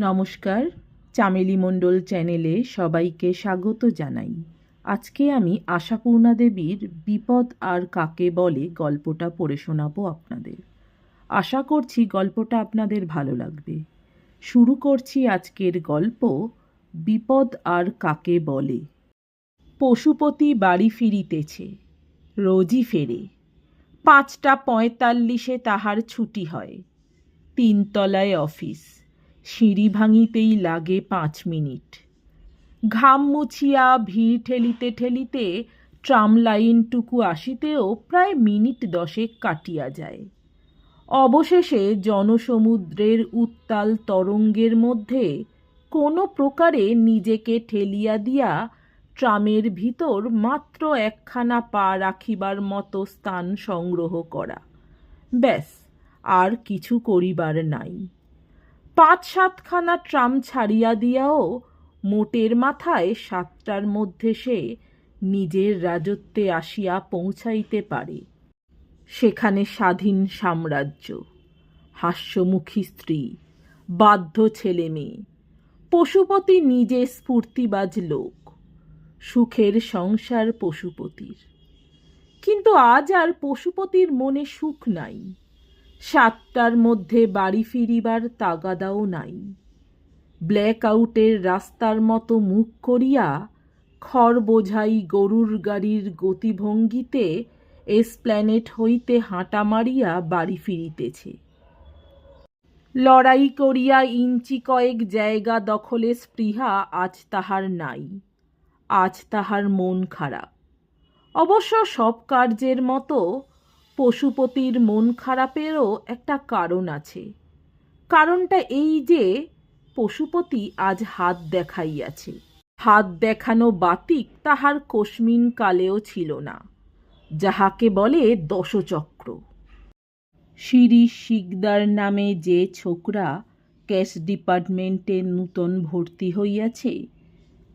নমস্কার, চামেলি মণ্ডল চ্যানেলে সবাইকে স্বাগত জানাই। আজকে আমি আশাপূর্ণা দেবীর বিপদ আর কাকে বলে গল্পটা পড়ে শোনাবো আপনাদের। আশা করছি গল্পটা আপনাদের ভালো লাগবে। শুরু করছি আজকের গল্প, বিপদ আর কাকে বলে। পশুপতি বাড়ি ফিরিতেছে, রোজই ফেরে। পাঁচটা পঁয়তাল্লিশে তাহার ছুটি হয়, তিনতলায় অফিস। সিঁড়ি ভাঙিতেই লাগে পাঁচ মিনিট। ঘাম মুছিয়া ভিড় ঠেলিতে ঠেলিতে ট্রাম লাইনটুকু আসিতেও প্রায় মিনিট দশেক কাটিয়া যায়। অবশেষে জনসমুদ্রের উত্তাল তরঙ্গের মধ্যে কোনো প্রকারে নিজেকে ঠেলিয়া দিয়া ট্রামের ভিতর মাত্র একখানা পা রাখিবার মতো স্থান সংগ্রহ করা। ব্যাস, আর কিছু করিবার নাই। পাঁচ সাতখানা ট্রাম ছাড়িয়া দিয়াও মোটের মাথায় সাতটার মধ্যে সে নিজের রাজত্বে আসিয়া পৌঁছাইতে পারে। সেখানে স্বাধীন সাম্রাজ্য, হাস্যমুখী স্ত্রী, বাধ্য ছেলে মেয়ে, পশুপতি নিজে স্ফূর্তিবাজ লোক, সুখের সংসার পশুপতির। কিন্তু আজ আর পশুপতির মনে সুখ নাই। সাতটার মধ্যে বাড়ি ফিরিবার তাগাদাও নাই। ব্ল্যাক আউটের রাস্তার মতো মুখ করিয়া খড় বোঝাই গরুর গাড়ির গতিভঙ্গিতে এসপ্ল্যানেট হইতে হাঁটা মারিয়া বাড়ি ফিরিতেছে। লড়াই করিয়া ইঞ্চি কয়েক জায়গা দখলে স্পৃহা আজ তাহার নাই, আজ তাহার মন খারাপ। অবশ্য সব কার্যের মতো পশুপতির মন খারাপেরও একটা কারণ আছে। কারণটা এই যে, পশুপতি আজ হাত দেখাইয়াছে। হাত দেখানো বাতিক তাহার কস্মিন কালেও ছিল না, যাহাকে বলে দশচক্র। শিরি শিকদার নামে যে ছোকরা ক্যাশ ডিপার্টমেন্টে নূতন ভর্তি হইয়াছে,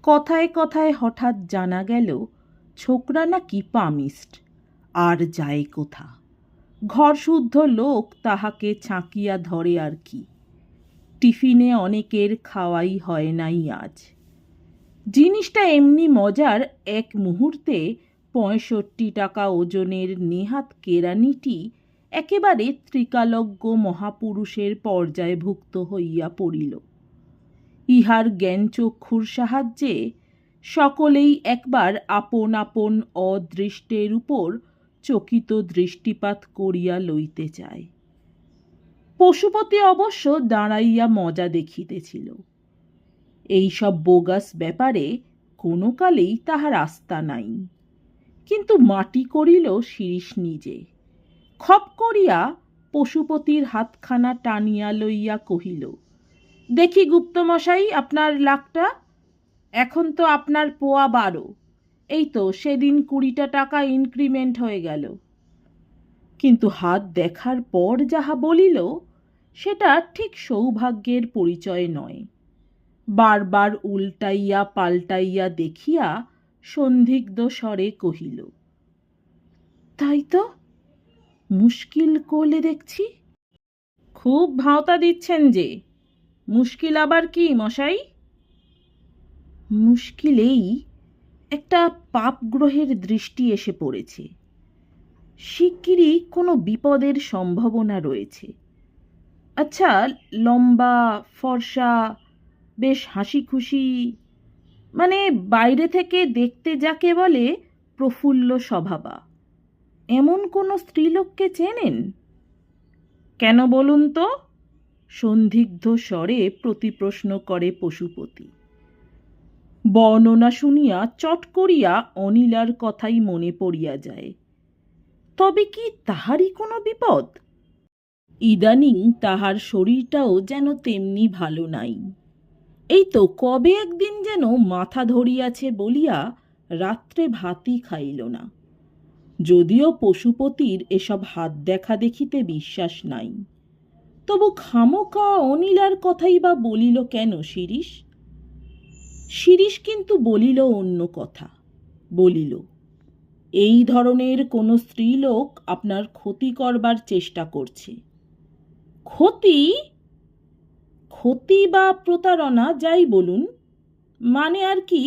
কথায় কথায় হঠাৎ জানা গেল, ছোকরা নাকি পামিস্ট, আর যায় কোথা? ঘরশুদ্ধ লোক তাহাকে ছাঁকিয়া ধরে আর কি। টিফিনে অনেকের খাওয়াই হয় নাই আজ। জিনিসটা এমনি মজার, এক মুহূর্তে পঁয়ষট্টি টাকা ওজনের নেহাত কেরানিটি একেবারে ত্রিকালজ্ঞ মহাপুরুষের পর্যায়ভুক্ত হইয়া পড়িল। ইহার জ্ঞানচক্ষুর সাহায্যে সকলেই একবার আপন আপন অদৃষ্টের উপর চকিত দৃষ্টিপাত করিয়া লইতে চায়। পশুপতি অবশ্য দাঁড়াইয়া মজা দেখিতেছিল। এইসব বোগাস ব্যাপারে কোনো কালেই তাহার আস্থা নাই। কিন্তু মাটি করিল শিরিষ নিজে। খপ করিয়া পশুপতির হাতখানা টানিয়া লইয়া কহিল, দেখি গুপ্তমশাই, আপনার লাখটা এখন তো আপনার পোয়া বারো। এই তো সেদিন কুড়িটা টাকা ইনক্রিমেন্ট হয়ে গেল। কিন্তু হাত দেখার পর যাহা বলিল, সেটা ঠিক সৌভাগ্যের পরিচয় নয়। বারবার উল্টাইয়া পাল্টাইয়া দেখিয়া সন্দিগ্ধ স্বরে কহিল, তাই তো, মুশকিল করলে দেখছি। খুব ভাওতা দিচ্ছেন যে, মুশকিল আবার কি মশাই? মুশকিল এই একটা পাপ গ্রহের দৃষ্টি এসে পড়েছে। শিগগিরই কোনো বিপদের সম্ভাবনা রয়েছে। আচ্ছা লম্বা, ফর্সা, বেশ হাসি খুশি মানে বাইরে থেকে দেখতে যাকে বলে প্রফুল্ল স্বভাবা। এমন কোনো স্ত্রীলোককে চেনেন? কেন বলুন তো? সন্দিগ্ধ স্বরে প্রতিপ্রশ্ন করে পশুপতি। বর্ণনা শুনিয়া চট করিয়া অনিলার কথাই মনে পড়িয়া যায়। তবে কি তাহারই কোনো বিপদ? ইদানিং তাহার শরীরটাও যেন তেমনি ভালো নাই। এই তো কবে একদিন যেন মাথা ধরিয়াছে বলিয়া রাত্রে ভাতই খাইল না। যদিও পশুপতির এসব হাত দেখা দেখিতে বিশ্বাস নাই। তবু খামোকা অনিলার কথাই বা বলিল কেন শিরিষ? শিরিষ কিন্তু বলিল অন্য কথা। বলিল, এই ধরনের কোনো স্ত্রীলোক আপনার ক্ষতি করবার চেষ্টা করছে। ক্ষতি? ক্ষতি বা প্রতারণা যাই বলুন মানে আর কি,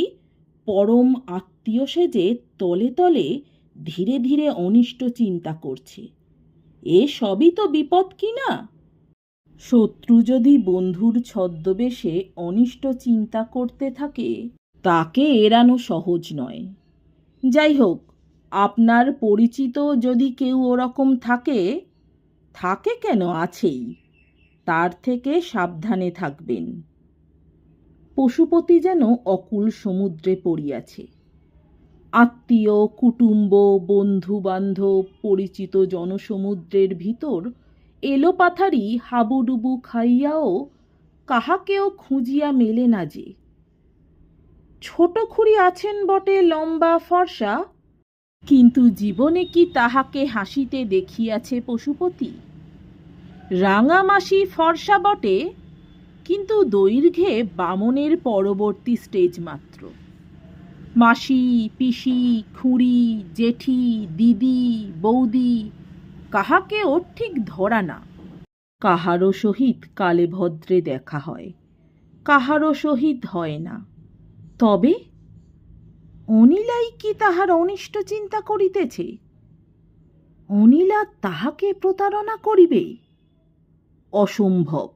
পরম আত্মীয় সেজে তলে তলে ধীরে ধীরে অনিষ্ট চিন্তা করছে। এ সবই তো বিপদ কি না? শত্রু যদি বন্ধুর ছদ্মবেশে অনিষ্ট চিন্তা করতে থাকে, তাকে এড়ানো সহজ নয়। যাই হোক, আপনার পরিচিত যদি কেউ ওরকম থাকে থাকে কেন আছেই? তার থেকে সাবধানে থাকবেন। পশুপতি যেন অকুল সমুদ্রে পড়িয়াছে। আত্মীয়, কুটুম্ব বন্ধু বান্ধব পরিচিত জনসমুদ্রের ভিতর এলোপাথারি হাবুডুবু খাইয়াও কাহাকেও খুঁজিয়া মেলে না যে। ছোট খুড়ি আছেন বটে লম্বা ফর্সা, কিন্তু জীবনে কি তাহাকে হাসিতে দেখিয়াছে পশুপতি? রাঙামাসি ফর্সা বটে, কিন্তু দৈর্ঘ্যে বামনের পরবর্তী স্টেজ মাত্র। মাসি, পিসি, খুঁড়ি, জেঠি, দিদি, বৌদি কাহাকেও ঠিক ধরা না। কাহারও সহিত কালে ভদ্রে দেখা হয়, কাহারও সহিত হয় না। তবে অনিলাই কি তাহার অনিষ্ট চিন্তা করিতেছে? অনিলা তাহাকে প্রতারণা করিবে? অসম্ভব,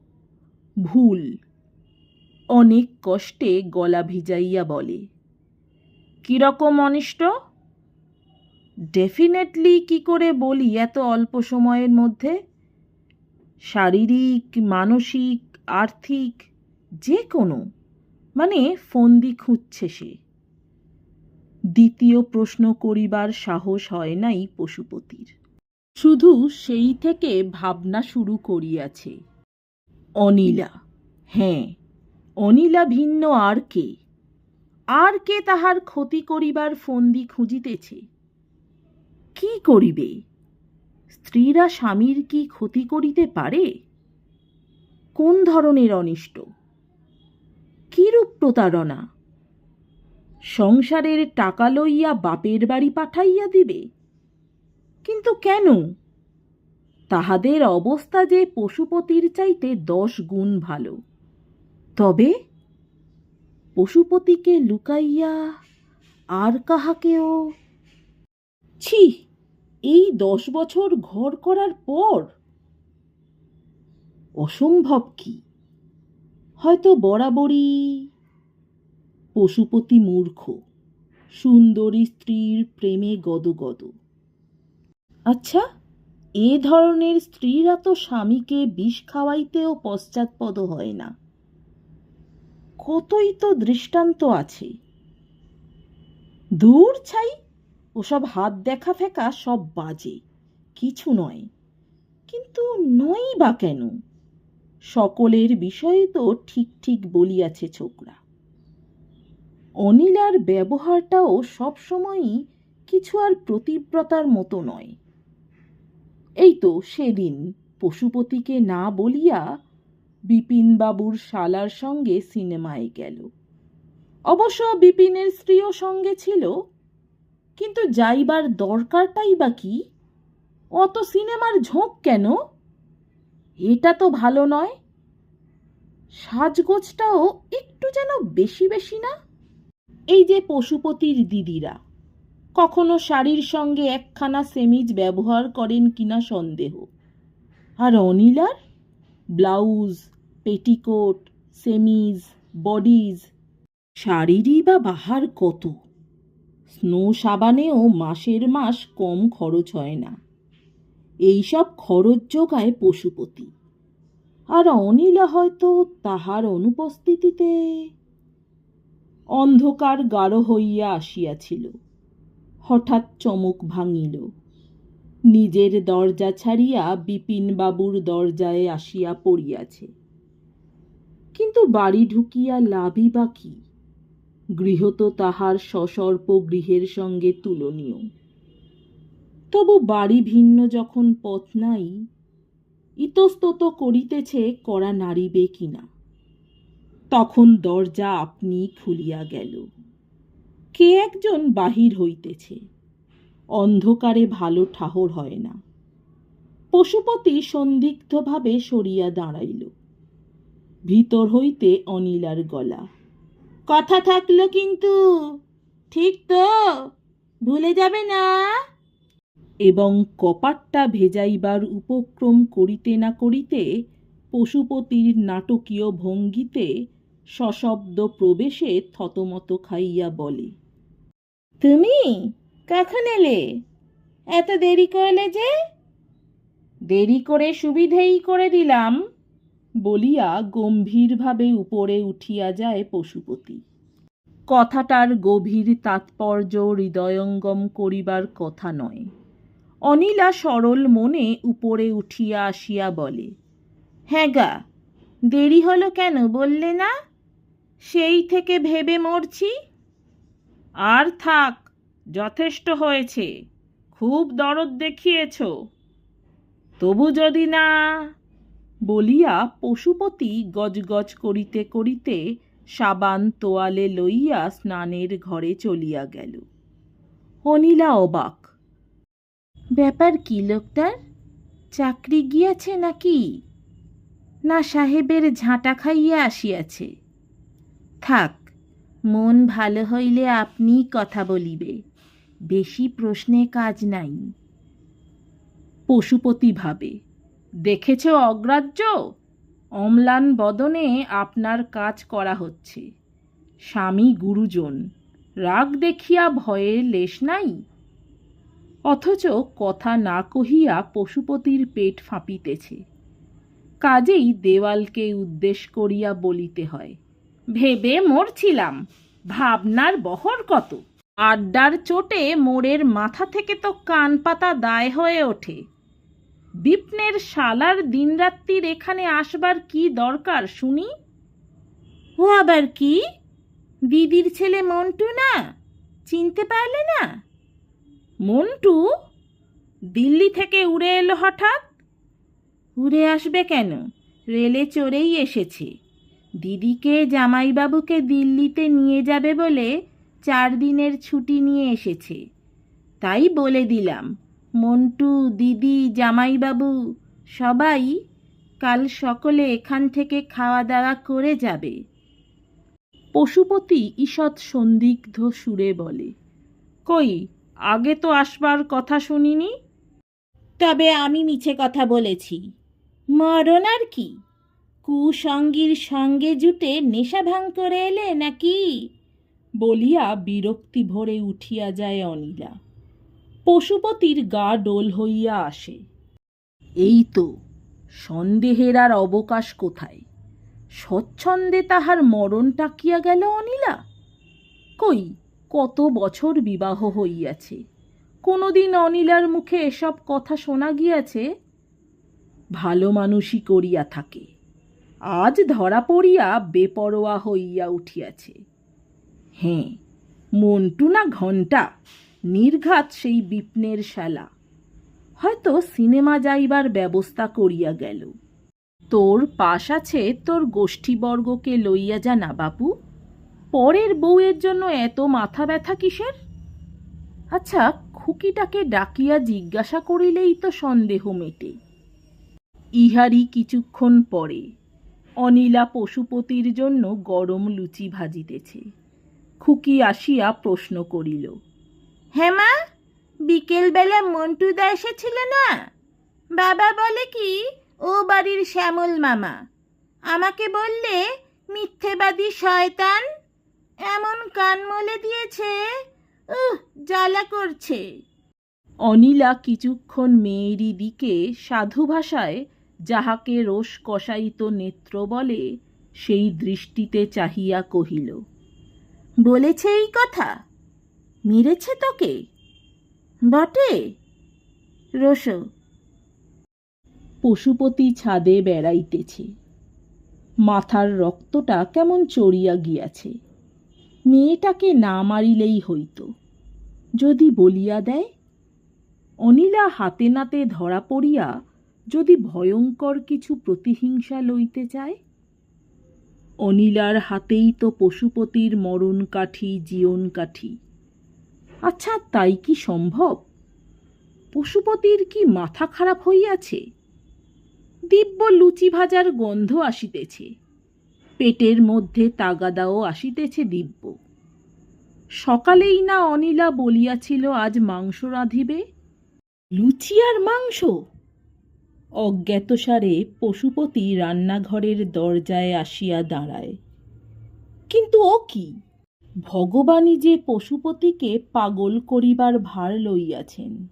ভুল, অনেক কষ্টে গলা ভিজাইয়া বলে, কীরকম অনিষ্ট? ডেফিনেটলি কি করে বলি এত অল্প সময়ের মধ্যে? শারীরিক, মানসিক, আর্থিক যে কোনো মানে ফন্দি খুঁজছে সে। দ্বিতীয় প্রশ্ন, করিবার সাহস হয় নাই পশুপতির। শুধু সেই থেকে ভাবনা শুরু করিয়াছে। অনিলা হ্যাঁ অনিলা ভিন্ন আর কে? আর কে তাহার ক্ষতি করিবার ফন্দি খুঁজিতেছে? কি করিবে? স্ত্রীরা স্বামীর কি ক্ষতি করিতে পারে? কোন ধরনের অনিষ্ট? কিরূপ প্রতারণা? সংসারের টাকা লইয়া বাপের বাড়ি পাঠাইয়া দিবে? কিন্তু কেন? তাহাদের অবস্থা যে পশুপতির চাইতে দশ গুণ ভালো। তবে পশুপতিকে লুকাইয়া আর কাহাকেও? ছি! এই দশ বছর ঘর করার পর? অসম্ভব কি? হয়তো বরাবরই পশুপতি মূর্খ, সুন্দরী স্ত্রীর প্রেমে গদগদ। আচ্ছা এ ধরনের স্ত্রীরা তো স্বামীকে বিষ খাওয়াইতেও পশ্চাৎপদ হয় না। কতই তো দৃষ্টান্ত আছে। দূর ছাই ওসব হাত দেখা ফেকা সব বাজে। কিছু নয়। কিন্তু নয় বা কেন? সকলের বিষয়ে তো ঠিক ঠিক বলিয়াছে ছোকরা। অনিলার ব্যবহারটাও সবসময়ই কিছু আর প্রতিব্রতার মতো নয়। এই তো সেদিন পশুপতিকে না বলিয়া বিপিনবাবুর শালার সঙ্গে সিনেমায় গেল। অবশ্য বিপিনের স্ত্রীও সঙ্গে ছিল। কিন্তু যাইবার দরকারটাই বা কি? অত সিনেমার ঝোঁক কেন? এটা তো ভালো নয়। সাজগোজটাও একটু যেন বেশি বেশি না? এই যে পশুপতির দিদিরা, কখনো শাড়ির সঙ্গে একখানা সেমিজ ব্যবহার করেন কিনা সন্দেহ? আর অনিলার? ব্লাউজ, পেটিকোট, সেমিজ, বডিজ, শাড়িরই বা বাহার কত? স্নো সাবানেও মাসের মাস কম খরচ হয় না। এইসব খরচ যোগায় পশুপতি। আর অনিলা হয়তো তাহার অনুপস্থিতিতে অন্ধকার গাঢ় হইয়া আসিয়াছিল। হঠাৎ চমক ভাঙিল। নিজের দরজা ছাড়িয়া বিপিনবাবুর দরজায় আসিয়া পড়িয়াছে। কিন্তু বাড়ি ঢুকিয়া লাভই বা কি? গৃহ তো তাহার সসর্প গৃহের সঙ্গে তুলনীয়। তবু বাড়ি ভিন্ন যখন পথ নাই, ইতস্তত করিতেছে করা নারিবে কিনা। তখন দরজা আপনি খুলিয়া গেল। কে একজন বাহির হইতেছে? অন্ধকারে ভালো ঠাহর হয় না। পশুপতি সন্দিগ্ধভাবে সরিয়া দাঁড়াইল। ভিতর হইতে অনিলার গলা। কথা থাকল কিন্তু। ঠিক তো? ভুলে যাবে না? এবং কপাটটা ভেজাইবার উপক্রম করিতে না করিতে পশুপতির নাটকীয় ভঙ্গিতে সশব্দ প্রবেশে থতমত খাইয়া বলে। তুমি কখন এলে? এত দেরি করলে যে? দেরি করে সুবিধেই করে দিলাম। বলিয়া গম্ভীরভাবে উপরে উঠিয়া যায় পশুপতি। কথাটার গভীর তাৎপর্য হৃদয়ঙ্গম করিবার কথা নয়। অনিলা সরল মনে উপরে উঠিয়া আসিয়া বলে হ্যাঁ গা, দেরি হলো কেন বললে না? সেই থেকে ভেবে মরছি। আর থাক, যথেষ্ট হয়েছে, খুব দরদ দেখিয়েছ। তবু যদি না বলিয়া পশুপতি গজগজ করিতে করিতে সাবান তোয়ালে লইয়া স্নানের ঘরে চলিয়া গেল। অনিলা অবাক, ব্যাপার কি লোকটার? চাকরি গিয়াছে নাকি? না সাহেবের ঝাঁটা খাইয়া আসিয়াছে। থাক, মন ভালো হইলে আপনি কথা বলিবে, বেশি প্রশ্নে কাজ নাই। পশুপতি ভাবে দেখেছ অগ্রাহ্য? অম্লান বদনে আপনার কাজ করা হচ্ছে। স্বামী গুরুজন, রাগ দেখিয়া ভয়ে লেশ নাই? অথচ কথা না কহিয়া পশুপতির পেট ফাঁপিতেছে। কাজেই দেওয়ালকে উদ্দেশ করিয়া বলিতে হয়, ভেবে মরছিলাম, ভাবনার বহর কত? আড্ডার চোটে মোড়ের মাথা থেকে তো কান পাতা দায় হয়ে ওঠে। বিপ্নের শালার দিনরাত্রির এখানে আসবার কি দরকার, শুনি? ও আবার কি? দিদির ছেলে মন্টু না? চিনতে পারলে না? মন্টু? দিল্লি থেকে উড়ে এলো হঠাৎ? উড়ে আসবে কেন? রেলে চড়েই এসেছে। দিদিকে, জামাইবাবুকে দিল্লিতে নিয়ে যাবে বলে চার দিনের ছুটি নিয়ে এসেছে। তাই বলে দিলাম মন্টু, দিদি, জামাইবাবু, সবাই কাল সকলে এখান থেকে খাওয়া দাওয়া করে যাবে। পশুপতি ঈষৎ সন্দিগ্ধ সুরে বলে, কই, আগে তো আসবার কথা শুনিনি? তবে আমি মিছে কথা বলেছি। মরণ আর কি? কুসঙ্গীর সঙ্গে জুটে নেশা ভাঙ করে এলে নাকি? বলিয়া বিরক্তি ভরে উঠিয়া যায় অনিলা। পশুপতির গা ডোল হইয়া আসে। এই তো সন্দেহের আর অবকাশ কোথায়? স্বচ্ছন্দে তাহার মরণ টাকিয়া গেল অনিলা? কই, কত বছর বিবাহ হইয়াছে? কোনোদিন অনিলার মুখে এসব কথা শোনা গিয়াছে? ভালো মানুষই করিয়া থাকে। আজ ধরা পড়িয়া বেপরোয়া হইয়া উঠিয়াছে। হ্যাঁ মন্টু না ঘণ্টা? নির্ঘাত সেই বিপ্নের শালা। হয়তো সিনেমা যাইবার ব্যবস্থা করিয়া গেল। তোর পাশ আছে তোর গোষ্ঠীবর্গকে লইয়া যা না বাপু। পরের বউয়ের জন্য এত মাথা ব্যথা কিসের? আচ্ছা খুকিটাকে ডাকিয়া জিজ্ঞাসা করিলেই তো সন্দেহ মেটে। ইহারি কিছুক্ষণ পরে অনিলা পশুপতির জন্য গরম লুচি ভাজিতেছে। খুকি আসিয়া প্রশ্ন করিল হ্যাঁ মা বিকেলবেলা মন্টুদা এসেছিল না? বাবা বলে কি ও বাড়ির শ্যামল মামা। আমাকে বললে মিথ্যেবাদী শয়তান। এমন কান মলে দিয়েছে উহ জ্বালা করছে। অনিলা কিছুক্ষণ মেয়েরই দিকে সাধু ভাষায় যাহাকে রোষ কষাইত নেত্র বলে সেই দৃষ্টিতে চাহিয়া কহিল বলেছে এই কথা? মেরেছে তোকে? বটে? রোষ পশুপতি ছাদে বেড়াইতেছে। মাথার রক্তটা কেমন চড়িয়া গিয়াছে। মেয়েটাকে না মারিলেই হইত। যদি বলিয়া দেয়, অনিলা হাতে নাতে ধরা পড়িয়া যদি ভয়ঙ্কর কিছু প্রতিহিংসা লইতে চায়? অনিলার হাতেই তো পশুপতির মরণ কাঠি জীবন কাঠি আচ্ছা তাই কি সম্ভব? পশুপতির কি মাথা খারাপ হইয়াছে? দিব্য লুচি ভাজার গন্ধ আসিতেছে। পেটের মধ্যে তাগাদাও আসিতেছে দিব্য। সকালেই না অনিলা বলিয়াছিল, আজ মাংস রাঁধিবে? লুচি আর মাংস? অজ্ঞাতসারে পশুপতি রান্নাঘরের দরজায় আসিয়া দাঁড়ায়। কিন্তু ও কি? ভগবানই যে পশুপতিকে পাগল করিবার ভার লইয়াছেন।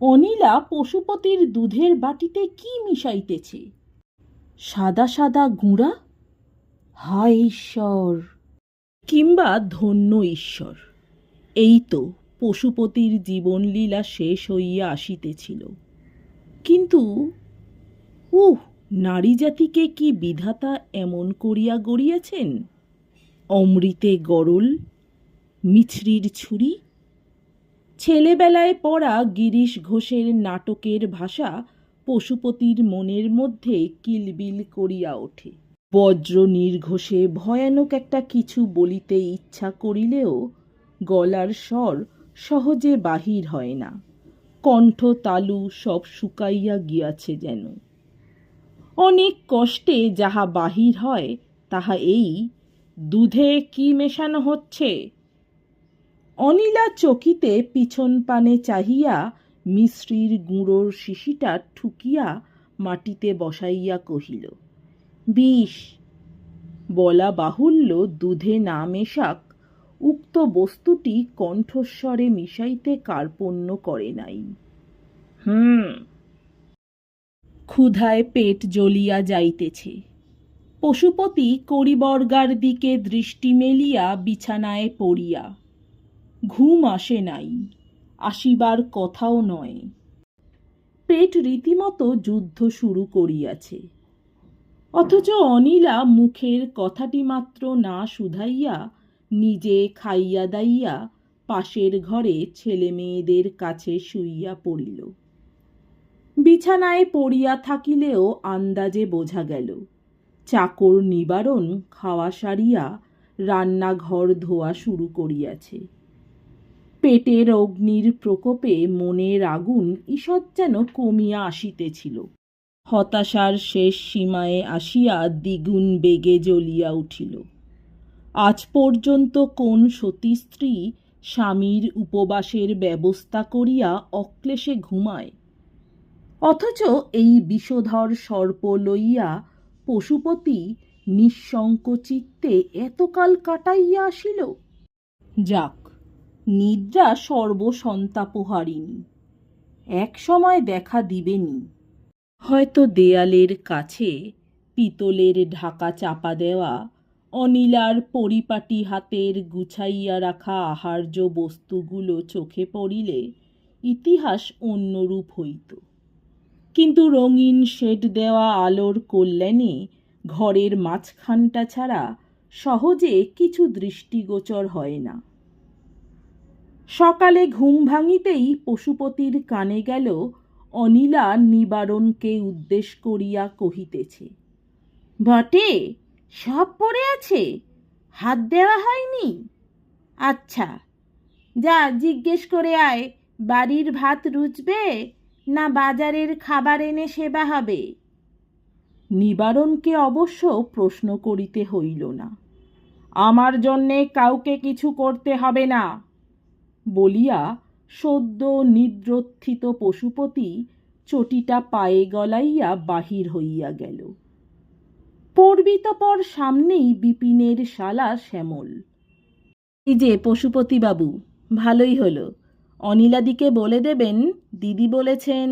অনিলা পশুপতির দুধের বাটিতে কি মিশাইতেছে? সাদা সাদা গুঁড়া? হায় ঈশ্বর! কিংবা ধন্য ঈশ্বর! এই তো পশুপতির জীবনলীলা শেষ হইয়া আসিতেছিল। কিন্তু উহ নারী জাতিকে কি বিধাতা এমন করিয়া গড়িয়াছেন? অমৃতে গরল, মিছরির ছুরি। ছেলেবেলায় পড়া গিরিশ ঘোষের নাটকের ভাষা পশুপতির মনের মধ্যে কিলবিল করিয়া ওঠে। বজ্র নির্ঘোষে ভয়ানক একটা কিছু বলিতে ইচ্ছা করিলেও গলার স্বর সহজে বাহির হয় না। কণ্ঠ তালু সব শুকাইয়া গিয়াছে যেন। অনেক কষ্টে যাহা বাহির হয়, তাহা এই দুধে কি মেশানো হচ্ছে? অনিলা চকিতে পিছন পানে চাহিয়া মিশ্রির গুঁড়োর শিশিটা ঠুকিয়া মাটিতে বসাইয়া কহিল, বিষ। বলা বাহুল্য দুধে না মেশাক, উক্ত বস্তুটি কণ্ঠস্বরে মিশাইতে কার্পণ্য করে নাই। হুম। ক্ষুধায় পেট জ্বলিয়া যাইতেছে। পশুপতি করিবর্গার দিকে দৃষ্টি মেলিয়া বিছানায় পড়িয়া। ঘুম আসে নাই, আসিবার কথাও নয়। পেট রীতিমতো যুদ্ধ শুরু করিয়াছে। অথচ অনিলা মুখের কথাটি মাত্র না শুধাইয়া নিজে খাইয়া দাইয়া পাশের ঘরে ছেলে মেয়েদের কাছে শুইয়া পড়িল। বিছানায় পড়িয়া থাকিলেও আন্দাজে বোঝা গেল চাকর নিবারণ খাওয়া সারিয়া রান্নাঘর ধোয়া শুরু করিয়াছে। পেটের অগ্নির প্রকোপে মনের আগুন ঈষৎ যেন কমিয়া আসিতেছিল। হতাশার শেষ সীমায় আসিয়া দ্বিগুণ বেগে জ্বলিয়া উঠিল। আজ পর্যন্ত কোন সতী স্ত্রী স্বামীর উপবাসের ব্যবস্থা করিয়া অক্লেশে ঘুমায়? অথচ এই বিষধর সর্প লইয়া পশুপতি নিঃশঙ্ক চিত্তে এতকাল কাটাইয়া আসিল? যাক, নিদ্রা সর্বসন্তাপহারিণী, এক সময় দেখা দিবেনি। হয়তো দেয়ালের কাছে পিতলের ঢাকা চাপা দেওয়া, অনিলার পরিপাটি হাতের গুছাইয়া রাখা আহার্য বস্তুগুলো চোখে পড়িলে ইতিহাস অন্যরূপ হইত। কিন্তু রঙিন শেড দেওয়া আলোর কল্যাণে ঘরের মাঝখানটা ছাড়া সহজে কিছু দৃষ্টিগোচর হয় না। সকালে ঘুম ভাঙিতেই পশুপতির কানে গেল, অনিলা নিবারণকে উদ্দেশ করিয়া কহিতেছে, বটে, সব পড়ে আছে, হাত দেওয়া হয়নি? আচ্ছা যা জিজ্ঞেস করে আয়, বাড়ির ভাত রুচবে? না বাজারের খাবার এনে সেবা হবে? নিবারণকে অবশ্য প্রশ্ন করিতে হইল না। আমার জন্যে কাউকে কিছু করতে হবে না, বলিয়া সদ্য নিদ্রোত্থিত পশুপতি চটিটা পায়ে গলাইয়া বাহির হইয়া গেল। পর সামনেই বিপিনের শালা শ্যামল। এই যে পশুপতিবাবু, ভালোই হলো। অনিলাদিকে বলে দেবেন, দিদি বলেছেন।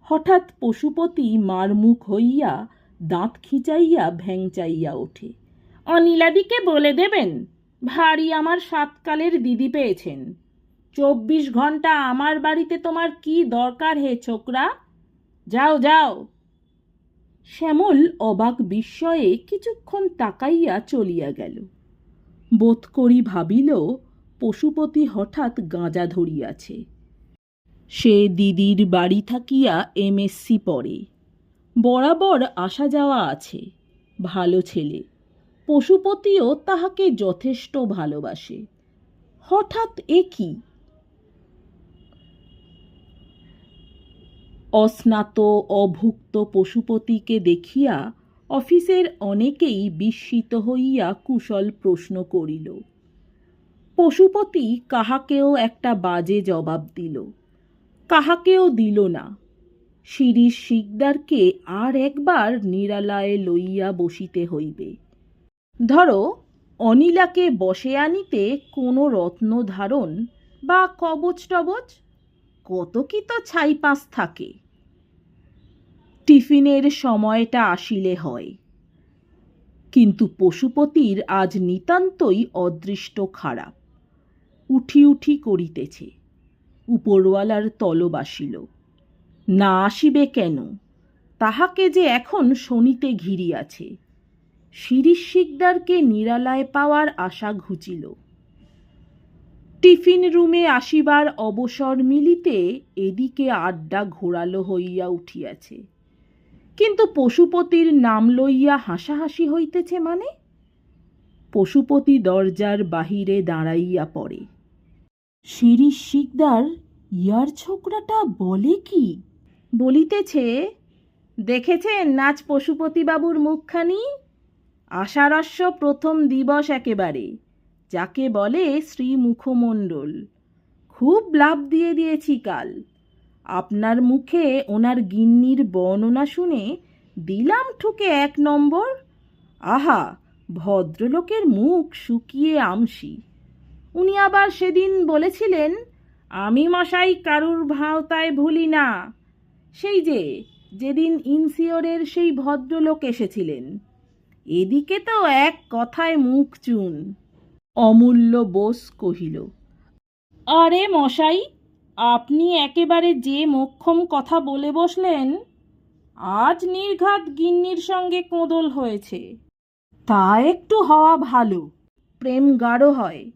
হঠাৎ পশুপতি মারমুখ হইয়া দাঁত খিচাইয়া ভ্যাংচাইয়া ওঠে। অনিলাদিকে বলে দেবেন, ভারী আমার সাতকালের দিদি পেয়েছেন। চব্বিশ ঘণ্টা আমার বাড়িতে তোমার কি দরকার হে ছোকরা? যাও যাও। শ্যামল অবাক বিস্ময়ে কিছুক্ষণ তাকাইয়া চলিয়া গেল। বোধ করি ভাবিল পশুপতি হঠাৎ গাঁজা ধরিয়াছে। সে দিদির বাড়ি থাকিয়া এমএসসি পড়ে। বরাবর আসা যাওয়া আছে। ভালো ছেলে। পশুপতিও তাহাকে যথেষ্ট ভালোবাসে। হঠাৎ এ কি? অস্নাত অভুক্ত পশুপতিকে দেখিয়া অফিসের অনেকেই বিস্মিত হইয়া কুশল প্রশ্ন করিল। পশুপতি কাহাকেও একটা বাজে জবাব দিল। কাহাকেও দিল না। শিরিষ শিকদারকে আর একবার নিরালায় লইয়া বসিতে হইবে। ধরো, অনিলাকে বসে আনিতে কোনো রত্ন ধারণ বা কবচ টবচ, কত কি তো ছাইপাস থাকে। টিফিনের সময়টা আসিলে হয়। কিন্তু পশুপতির আজ নিতান্তই অদৃষ্ট খারাপ। উঠি উঠি করিতেছে, উপরওয়ালার তলব আসিল। না আসিবে কেন? তাহাকে যে এখন শনিতে ঘিরিয়াছে। শিরিষ শিকদারকে নিরালায় পাওয়ার আশা ঘুচিল। টিফিন রুমে আসিবার অবসর মিলিতে এদিকে আড্ডা ঘোরালো হইয়া উঠিয়াছে। কিন্তু পশুপতির নাম লইয়া হাসাহাসি হইতেছে মানে? পশুপতি দরজার বাহিরে দাঁড়াইয়া পড়ে। শিরিষ শিকদার, ইয়ার ছোকরাটা বলে কি? বলিতেছে, দেখেছেন নাচ পশুপতিবাবুর মুখখানি? আষাঢ়স্য প্রথম দিবস একেবারে, যাকে বলে শ্রী মুখমণ্ডল খুব লাভ দিয়ে দিয়েছি কাল। আপনার মুখে ওনার গিন্নির বর্ণনা শুনে দিলাম ঠুকে এক নম্বর। আহা, ভদ্রলোকের মুখ শুকিয়ে আমসি উনি আবার সেদিন বলেছিলেন, আমি মশাই কারুর ভাওতায় ভুলি না। সেই যে, যেদিন ইনসিওরের সেই ভদ্রলোক এসেছিলেন। এদিকে তো এক কথায় মুখ চুন। অমূল্য বোস কহিল, আরে মশাই, আপনি একেবারে যে মোক্ষম কথা বলে বসলেন, আজ নির্ঘাত গিন্নির সঙ্গে কোঁদল হয়েছে। তা একটু হওয়া ভালো, প্রেম গাঢ় হয়।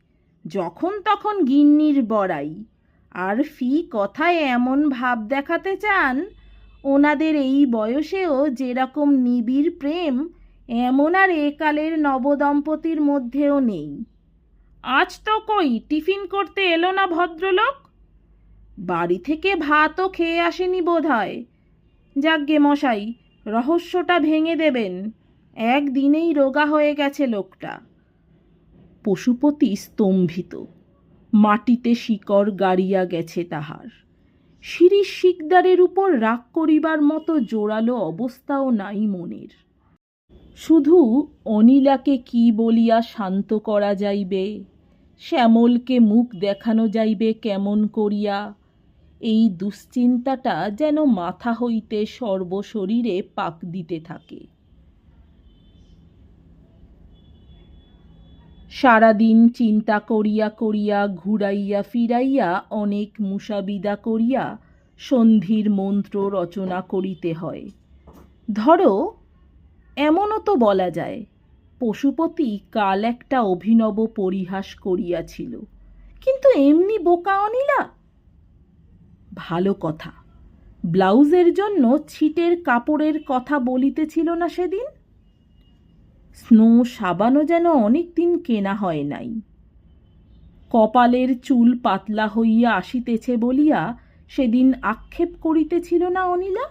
যখন তখন গিন্নির বড়াই। আর ফি কথায় এমন ভাব দেখাতে চান, ওনাদের এই বয়সেও যেরকম নিবিড় প্রেম, এমন আর একালের নবদম্পতির মধ্যেও নেই। আজ তো কই টিফিন করতে এলো না ভদ্রলোক? বাড়ি থেকে ভাতও খেয়ে আসেনি বোধ হয় যাগ্গে মশাই, রহস্যটা ভেঙে দেবেন। একদিনেই রোগা হয়ে গেছে লোকটা। পশুপতি স্তম্ভিত। মাটিতে শিকড় গাড়িয়া গেছে তাহার। শিরিষ শিকদারের উপর রাগ করিবার মতো জোরালো অবস্থাও নাই মনের। শুধু অনিলাকে কি বলিয়া শান্ত করা যাইবে? শ্যামলকে মুখ দেখানো যাইবে কেমন করিয়া? এই দুশ্চিন্তাটা যেন মাথা হইতে সর্বশরীরে পাক দিতে থাকে। সারাদিন চিন্তা করিয়া করিয়া, ঘুরাইয়া ফিরাইয়া অনেক মুসাবিদা করিয়া সন্ধির মন্ত্র রচনা করিতে হয়। ধরো, এমনও তো বলা যায়, পশুপতি কাল একটা অভিনব পরিহাস করিয়াছিল, কিন্তু এমনি বোকা অনিলা? ভালো কথা, ব্লাউজের জন্য ছিটের কাপড়ের কথা বলিতেছিল না সেদিন? স্নো সাবানও যেন অনেক দিন কেনা হয় নাই। কপালের চুল পাতলা হইয়া আসিতেছে বলিয়া সেদিন আক্ষেপ করিতেছিল না অনিলা?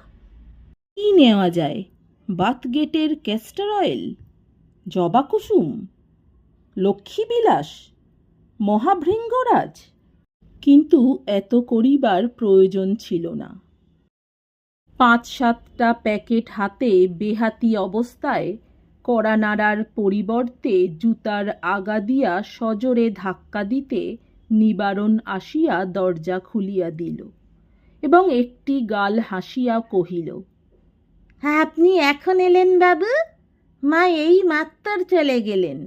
কি নেওয়া যায় বাথগেটের ক্যাস্টার অয়েল জবা কুসুম লক্ষ্মীবিলাস, মহাভৃঙ্গরাজ? কিন্তু এত করিবার প্রয়োজন ছিল না। পাঁচ সাতটা প্যাকেট হাতে বেহাতি অবস্থায় কড়া নাড়ার পরিবর্তে জুতার আগা দিয়া সজোরে ধাক্কা দিতে নিবারণ আসিয়া দরজা খুলিয়া দিল এবং একটি গাল হাসিয়া কহিল আপনি এখন এলেন বাবু? মা এই মাত্তর চলে গেলেন।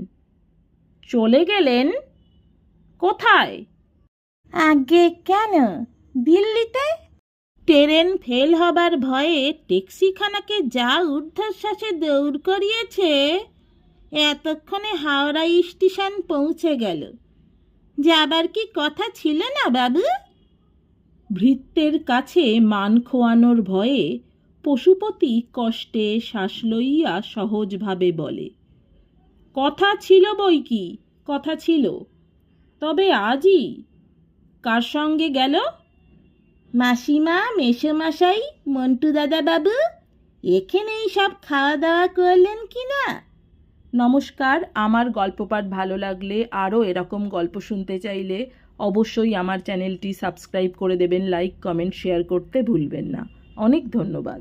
চলে গেলেন? কোথায়? আগে কেন? দিল্লিতে? ট্রেন ফেল হবার ভয়ে ট্যাক্সিখানাকে যা ঊর্ধ্বশ্বাসে দৌড় করিয়েছে, এতক্ষণে হাওড়া স্টেশন পৌঁছে গেল। যাবার কি কথা ছিল না, বাবু? ভৃত্যের কাছে মান খোয়ানোর ভয়ে পশুপতি কষ্টে শ্বাস লইয়া সহজভাবে বলে, কথা ছিল বই কি? কথা ছিল। তবে আজই কার সঙ্গে গেল? মাসিমা, মেসোমশাই, মন্টু দাদা বাবু এই সব খাওয়া দাওয়া করলেন কি না নমস্কার, আমার গল্প পাঠ ভালো লাগলে আরও এরকম গল্প শুনতে চাইলে অবশ্যই আমার চ্যানেলটি সাবস্ক্রাইব করে দেবেন, লাইক, কমেন্ট, শেয়ার করতে ভুলবেন না। অনেক ধন্যবাদ।